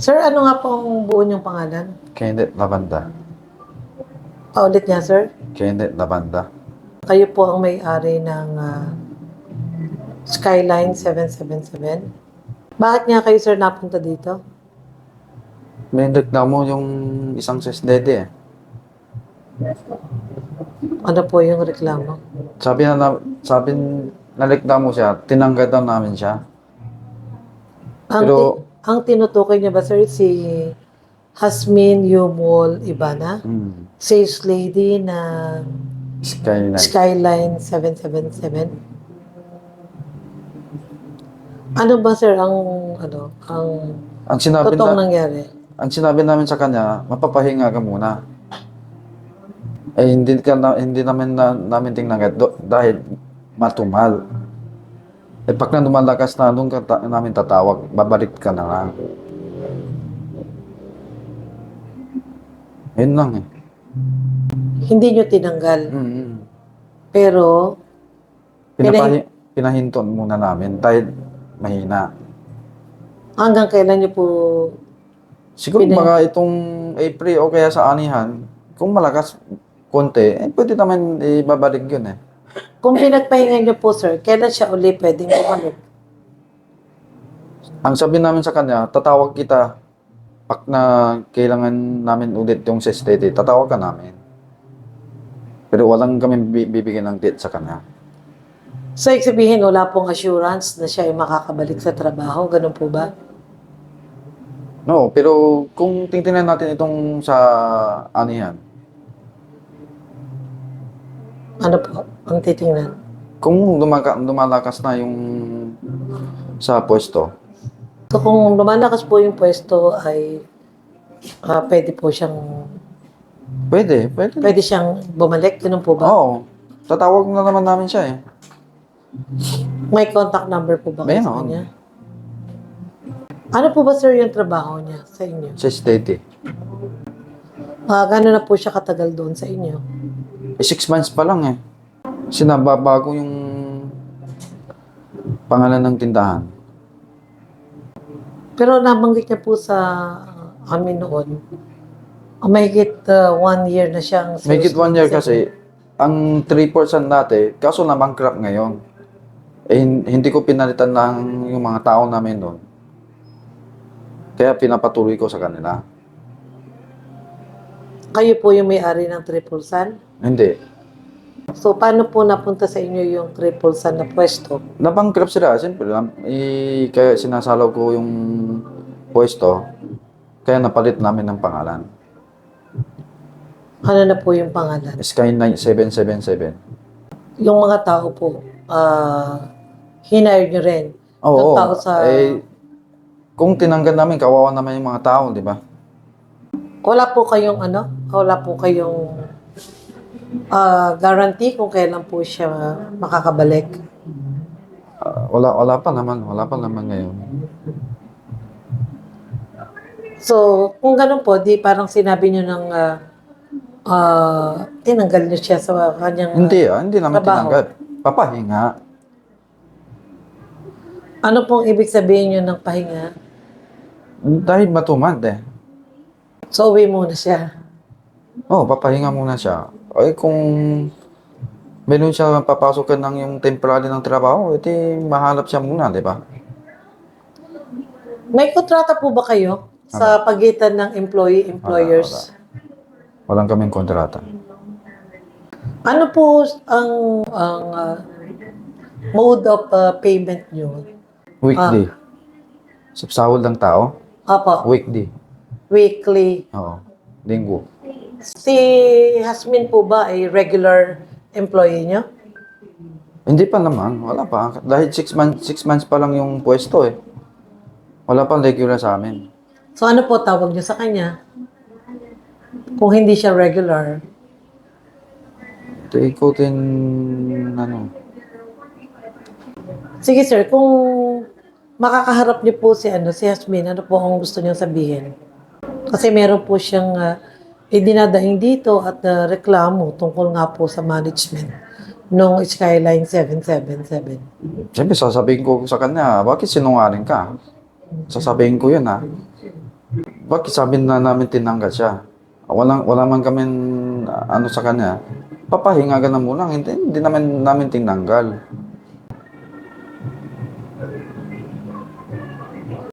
Sir, ano nga po ang buo niyong pangalan? Kenneth Lavanda. Paulit niya, sir. Kenneth Lavanda. Kayo po ang may-ari ng ah, Skyline 777. Bakit nga kayo, sir, napunta dito? May reklamo yung isang sesdede eh. Ano po yung reklamo? Sabi na, na sabi nareklamo siya, tinanggad daw namin siya. Ang, Pero- ang tinutukoy niya ba, sir, si Hasmin Yumol Ibana? Hmm. Sales lady na Skyline. Skyline 777. Ano ba, sir, ang, ano, ang ang sinabi totoong na, nangyari? ang sinabi namin sa kanya, mapapahinga ka muna. Eh hindi ka na, hindi namin na, namin tingnan do, dahil matumal. Eh pag na lumalakas na doon ka ta- namin tatawag, babalik ka na lang. Yun lang eh. Hindi nyo tinanggal. Mm-hmm. Pero, Pinapahi, pinahinton muna namin dahil mahina. hanggang kailan nyo po Siguro Pinay- baka itong April o kaya sa anihan, kung malakas konti, eh pwede naman ibabalik yun eh. Kung pinagpahinga niyo po, sir, kailan siya uli pwedeng bumalik? Ang sabi namin sa kanya, tatawag kita pag na kailangan namin ulit yung sestete, tatawag ka namin. Pero walang kami bi- bibigyan ng date sa kanya. So, ibig sabihin, wala pong assurance na siya ay makakabalik sa trabaho. Ganun po ba? No, pero kung tingnan natin itong sa anihan, Ano po ang titingnan? kung lumaka, lumalakas na yung sa pwesto, So, kung lumalakas po yung pwesto ay ah, pwede po siyang pwede, pwede. pwede siyang bumalik. Ganun po ba? Oo, tatawag na naman namin siya eh. May contact number po ba kayo sa Meron. kanya? Ano po ba, sir, yung trabaho niya sa inyo? Sa state Ah, gano'n na po siya katagal doon sa inyo? Eh, six months pa lang eh. Sinababago yung pangalan ng tindahan. Pero nabanggit niya po sa ah, amin noon, uh, mahigit ah, one year na siyang sales May one year kasi, ang 3% dati, kaso na bankrupt ngayon. Eh, hin- hindi ko pinalitan lang yung mga tao namin doon. Kaya pinapatuloy ko sa kanila. Kayo po yung may-ari ng Triple Sun? Hindi. So, paano po napunta sa inyo yung Triple Sun na pwesto? Na-bankrupt sila, siyempre. lang. Eh, kaya sinasalaw ko yung pwesto. Kaya napalit namin ng pangalan. Ano na po yung pangalan? Skyline 777. Yung mga tao po, ah, hinire nyo rin. Oo. Yung tao sa- Eh, kung tinanggal namin, kawawa naman yung mga tao, di ba? Wala po kayong ano? Wala po kayong ah, guarantee kung kailan po siya makakabalik. Ah, wala, wala pa naman. Wala pa naman ngayon. So, kung ganun po, di parang sinabi nyo ng ah, ah, tinanggal nyo siya sa kanyang... Hindi ah, hindi naman Trabaho. tinanggal. Papahinga. Ano pong ibig sabihin nyo ng pahinga? Dahil matumad eh. So, uwi muna siya. Oo, oh, papahinga muna siya. Ay kung meron siya papasukan ng yung temporary ng trabaho, edi mahanap siya muna, di ba? May kontrata po ba kayo sa pagitan ng employee-employers? Walang kaming kontrata. Ano po ang ang ah, mode of ah, payment nyo? Weekday. Sa sahod ng tao, Apo, weekday. Weekly. Oo. Linggo. Si Hasmin po ba ay regular employee nyo? Hindi pa naman, wala pa. Dahil six months, six months pa lang yung pwesto eh. Wala pang regular sa amin. So ano po tawag nyo sa kanya? Kung hindi siya regular. Ikutin, ano, Sige sir, kung makakaharap niyo po si ano si Hasmin, ano po ang gusto niyong sabihin? Kasi meron po siyang uh, idinadaing dito at uh, reklamo tungkol nga po sa management nung Skyline 777. siyempre sasabihin ko sa kanya, bakit sinungaling ka? Sasabihin ko yun ha. bakit sabi na namin tinanggal siya? Walang, wala man kami ano sa kanya. Papahinga ka na muna. Hindi, hindi naman namin tinanggal.